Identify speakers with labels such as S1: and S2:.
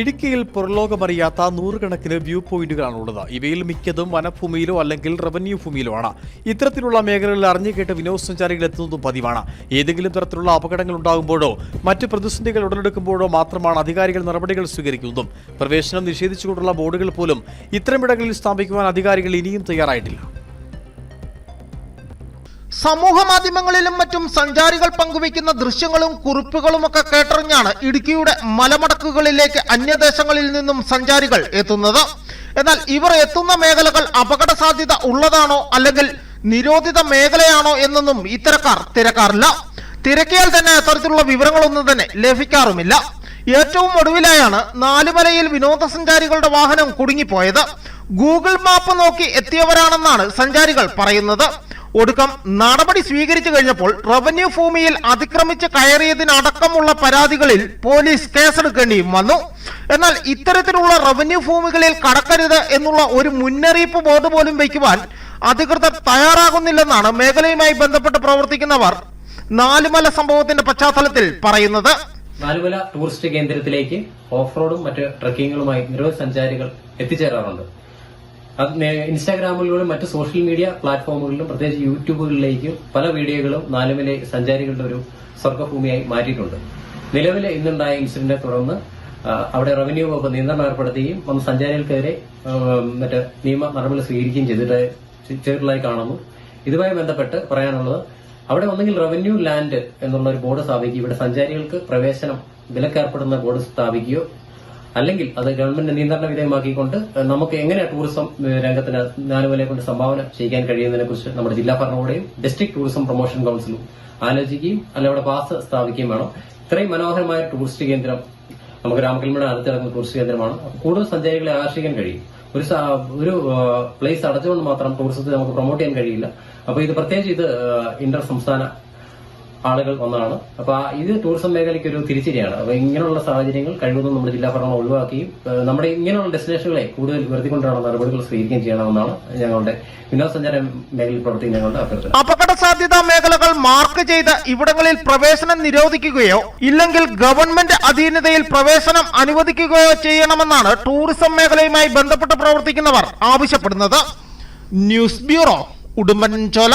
S1: ഇടുക്കിയിൽ പുറലോകമറിയാത്ത നൂറുകണക്കിന് വ്യൂ പോയിന്റുകളാണുള്ളത്. ഇവയിൽ മിക്കതും വനഭൂമിയിലോ അല്ലെങ്കിൽ റവന്യൂ ഭൂമിയിലോ ആണ്. ഇത്തരത്തിലുള്ള മേഖലകളിൽ അറിഞ്ഞുകേട്ട് വിനോദസഞ്ചാരികൾ എത്തുന്നതും പതിവാണ്. ഏതെങ്കിലും തരത്തിലുള്ള അപകടങ്ങൾ ഉണ്ടാകുമ്പോഴോ മറ്റ് പ്രതിസന്ധികൾ ഉടലെടുക്കുമ്പോഴോ മാത്രമാണ് അധികാരികൾ നടപടികൾ സ്വീകരിക്കുന്നതും. പ്രവേശനം നിഷേധിച്ചുകൊണ്ടുള്ള ബോർഡുകൾ പോലും ഇത്തരമിടങ്ങളിൽ സ്ഥാപിക്കുവാൻ അധികാരികൾ ഇനിയും തയ്യാറായിട്ടില്ല.
S2: സമൂഹ മാധ്യമങ്ങളിലും മറ്റും സഞ്ചാരികൾ പങ്കുവയ്ക്കുന്ന ദൃശ്യങ്ങളും കുറിപ്പുകളുമൊക്കെ കേട്ടറിഞ്ഞാണ് ഇടുക്കിയുടെ മലമടക്കുകളിലേക്ക് അന്യദേശങ്ങളിൽ നിന്നും സഞ്ചാരികൾ എത്തുന്നത്. എന്നാൽ ഇവർ എത്തുന്ന മേഖലകൾ അപകട സാധ്യത ഉള്ളതാണോ അല്ലെങ്കിൽ നിരോധിത മേഖലയാണോ എന്നൊന്നും ഇത്തരക്കാർ തിരക്കാറില്ല. തിരക്കിയാൽ തന്നെ അത്തരത്തിലുള്ള വിവരങ്ങളൊന്നും തന്നെ ലഭിക്കാറുമില്ല. ഏറ്റവും ഒടുവിലായാണ് നാലുമലയിൽ വിനോദസഞ്ചാരികളുടെ വാഹനം കുടുങ്ങിപ്പോയത്. ഗൂഗിൾ മാപ്പ് നോക്കി എത്തിയവരാണെന്നാണ് സഞ്ചാരികൾ പറയുന്നത്. ഒടുക്കം നടപടി സ്വീകരിച്ചു കഴിഞ്ഞപ്പോൾ റവന്യൂ ഭൂമിയിൽ അതിക്രമിച്ച് കയറിയതിനടക്കമുള്ള പരാതികളിൽ പോലീസ് കേസെടുക്കേണ്ടിയും വന്നു. എന്നാൽ ഇത്തരത്തിലുള്ള റവന്യൂ ഭൂമികളിൽ കടക്കരുത് എന്നുള്ള ഒരു മുന്നറിയിപ്പ് ബോർഡ് പോലും വയ്ക്കുവാൻ അധികൃതർ തയ്യാറാകുന്നില്ലെന്നാണ് മേഖലയുമായി ബന്ധപ്പെട്ട് പ്രവർത്തിക്കുന്നവർ നാലുമല സംഭവത്തിന്റെ പശ്ചാത്തലത്തിൽ പറയുന്നത്.
S3: നാലുമല ടൂറിസ്റ്റ് കേന്ദ്രത്തിലേക്ക് ഓഫ് റോഡും മറ്റ് ട്രക്കിങ്ങുകളുമായി നിരവധി സഞ്ചാരികൾ എത്തിച്ചേരാറുണ്ട്. അത് ഇൻസ്റ്റാഗ്രാമിലൂടെ മറ്റ് സോഷ്യൽ മീഡിയ പ്ലാറ്റ്ഫോമുകളിലും പ്രത്യേകിച്ച് യൂട്യൂബുകളിലേക്കും പല വീഡിയോകളും നാലുമിലെ സഞ്ചാരികളുടെ ഒരു സ്വർഗഭൂമിയായി മാറ്റിയിട്ടുണ്ട്. നിലവിലെ ഇന്നുണ്ടായ ഇൻസിഡന്റിനെ തുടർന്ന് അവിടെ റവന്യൂ വകുപ്പ് നിയന്ത്രണം ഏർപ്പെടുത്തുകയും വന്ന സഞ്ചാരികൾക്കെതിരെ മറ്റ് നിയമ നടപടികൾ സ്വീകരിക്കുകയും ചെയ്തിട്ട് ചെയ്തിട്ടുള്ളതായി കാണുന്നു. ഇതുമായി ബന്ധപ്പെട്ട് പറയാനുള്ളത് അവിടെ ഒന്നെങ്കിൽ റവന്യൂ ലാൻഡ് എന്നുള്ള ഒരു ബോർഡ് സ്ഥാപിക്കുക ഇവിടെ സഞ്ചാരികൾക്ക് പ്രവേശനം വിലക്കേർപ്പെടുന്ന ബോർഡ് സ്ഥാപിക്കുകയോ അല്ലെങ്കിൽ അത് ഗവൺമെന്റ് നിയന്ത്രണ വിധേയമാക്കിക്കൊണ്ട് നമുക്ക് എങ്ങനെ ടൂറിസം രംഗത്തിന് നാലുമലയെ കൊണ്ട് സംഭാവന ചെയ്യാൻ കഴിയുന്നതിനെ കുറിച്ച് നമ്മുടെ ജില്ലാ ഭരണകൂടയും ഡിസ്ട്രിക്ട് ടൂറിസം പ്രൊമോഷൻ കൌൺസിലും ആലോചിക്കുകയും അല്ല അവിടെ പാസ് സ്ഥാപിക്കുകയും വേണം. ഇത്രയും മനോഹരമായ ടൂറിസ്റ്റ് കേന്ദ്രം നമുക്ക് രാമക്കൽമയുടെ അടുത്ത് കിടക്കുന്ന ടൂറിസ്റ്റ് കേന്ദ്രമാണ്. അപ്പോൾ കൂടുതൽ സഞ്ചാരികളെ ആകർഷിക്കാൻ കഴിയും. ഒരു ഒരു പ്ലേസ് അടച്ചുകൊണ്ട് മാത്രം ടൂറിസത്തെ നമുക്ക് പ്രൊമോട്ട് ചെയ്യാൻ കഴിയില്ല. അപ്പൊ ഇത് പ്രത്യേകിച്ച് ഇത് ഇന്റർ സംസ്ഥാന ആളുകൾ ഒന്നാണ്. അപ്പൊ ഇത് ടൂറിസം മേഖലയ്ക്ക് ഒരു തിരിച്ചടിയാണ്. അപ്പൊ ഇങ്ങനെയുള്ള സാഹചര്യങ്ങൾ കഴിവതും നമ്മുടെ ജില്ലാ ഭരണം ഒഴിവാക്കുകയും നമ്മുടെ ഇങ്ങനെയുള്ള ഡെസ്റ്റിനേഷനുകളെ കൂടുതൽ ഉയർത്തിക്കൊണ്ടാണ് നടപടികൾ സ്വീകരിക്കുകയും ചെയ്യണമെന്നാണ് ഞങ്ങളുടെ വിനോദസഞ്ചാര മേഖലയിൽ പ്രവർത്തിക്കുന്ന ഞങ്ങളുടെ അഭ്യർത്ഥന.
S2: അപകട സാധ്യതാ മേഖലകൾ മാർക്ക് ചെയ്ത് ഇവിടങ്ങളിൽ പ്രവേശനം നിരോധിക്കുകയോ ഇല്ലെങ്കിൽ ഗവൺമെന്റ് അധീനതയിൽ പ്രവേശനം അനുവദിക്കുകയോ ചെയ്യണമെന്നാണ് ടൂറിസം മേഖലയുമായി ബന്ധപ്പെട്ട് പ്രവർത്തിക്കുന്നവർ ആവശ്യപ്പെടുന്നത്. News bureau Udumbanchola.